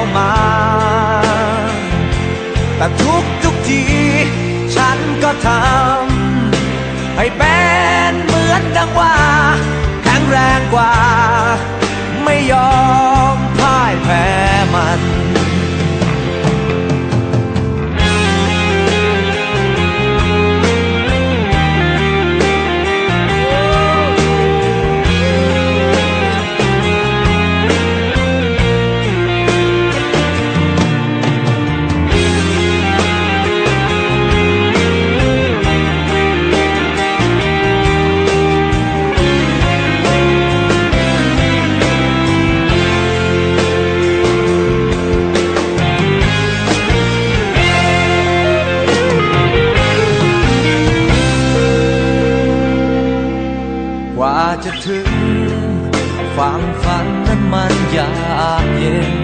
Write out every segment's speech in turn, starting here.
เข้ามา แต่ทุกทุกที ฉันก็ทำให้เป็น จะถึงความฝันนั้นมันยากเย็น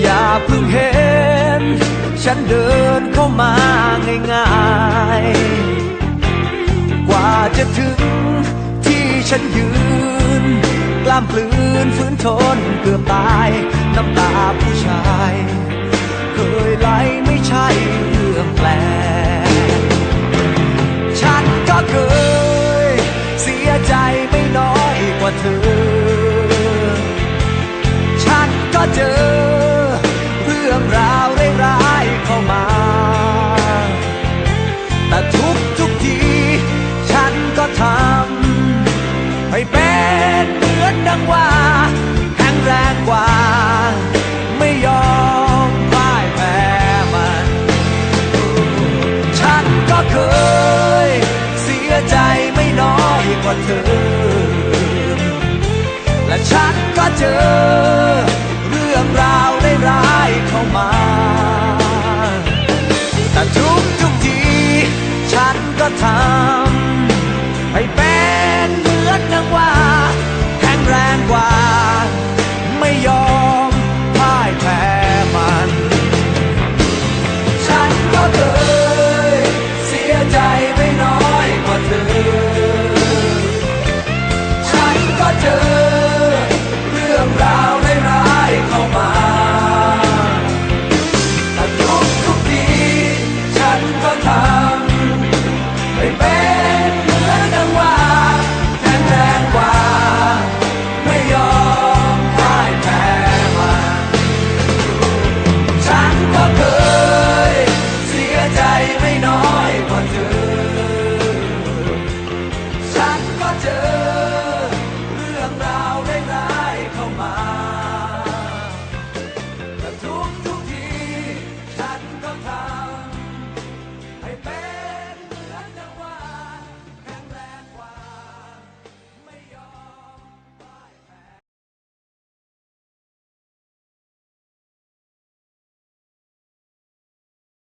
อย่าเพิ่งเห็น ฉันเดินเข้ามาง่ายๆ กว่าจะถึงที่ฉันยืน กล้ามปลืนฝืนทนเกือบตาย น้ำตา อ account.